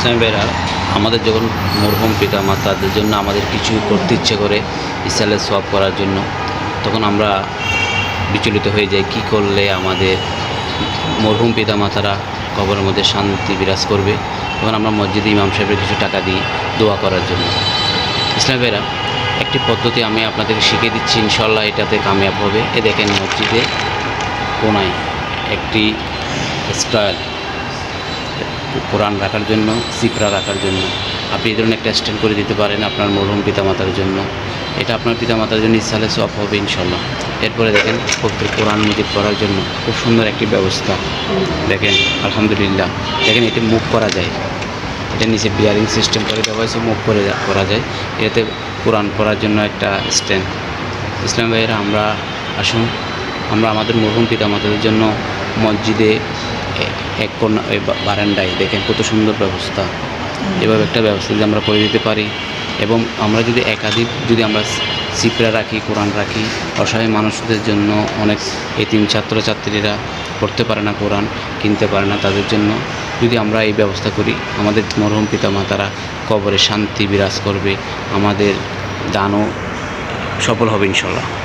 ইসলামী ভাইরা আমাদের যখন মরহুম পিতা মাতাদের জন্য আমাদের কিছু করতে ইচ্ছে করে ইসালে সব করার জন্য, তখন আমরা বিচলিত হয়ে যাই, কি করলে আমাদের মরহুম পিতা মাতারা কবরের মধ্যে শান্তি বিরাজ করবে? তখন আমরা মসজিদে ইমাম সাহেবের কিছু টাকা দিই দোয়া করার জন্য। ইসলাম ভাইরা, একটি পদ্ধতি আমি আপনাদেরকে শিখিয়ে দিচ্ছি ইনশাল্লাহ এটাতে কামিয়াব হবে। এ দেখেন মসজিদে কোনায় একটি স্টাইল কোরআন রাখার জন্য সিপরা রাখার জন্য। আপনি এই ধরনের একটা স্ট্যান্ড করে দিতে পারেন আপনার মরহুম পিতামাতার জন্য। এটা আপনার পিতামাতার জন্য ইসালে সফ হবে ইনশাল্লাহ এরপরে দেখেন, পবিত্র কোরআন মজিদ করার জন্য খুব সুন্দর একটি ব্যবস্থা। দেখেন, আলহামদুলিল্লাহ। দেখেন এটি মুভ করা যায়। এটা নিচে বিয়ারিং সিস্টেম করে দেওয়া হয়েছে মুভ করে করা যায়। এতে কোরআন পড়ার জন্য একটা স্ট্যান্ড ইসলাম ভাইয়েরা, আমরা আসুন। আমরা আমাদের মরহুম পিতামাতাদের জন্য মসজিদে এক কোনা এই বা- বারান্দায় দেখেন কত সুন্দর ব্যবস্থা। এভাবে একটা ব্যবস্থা যদি আমরা করে দিতে পারি এবং আমরা যদি একাধিক যদি আমরা সিপরা রাখি, কোরআন রাখি, অসহায় মানুষদের জন্য অনেক এতিম ছাত্রছাত্রীরা পড়তে পারে না, কোরআন কিনতে পারে না তাদের জন্য। যদি আমরা এই ব্যবস্থা করি, আমাদের মরহুম পিতামাতারা কবরে শান্তি বিরাজ করবে, আমাদের দানও সফল হবে ইনশাল্লাহ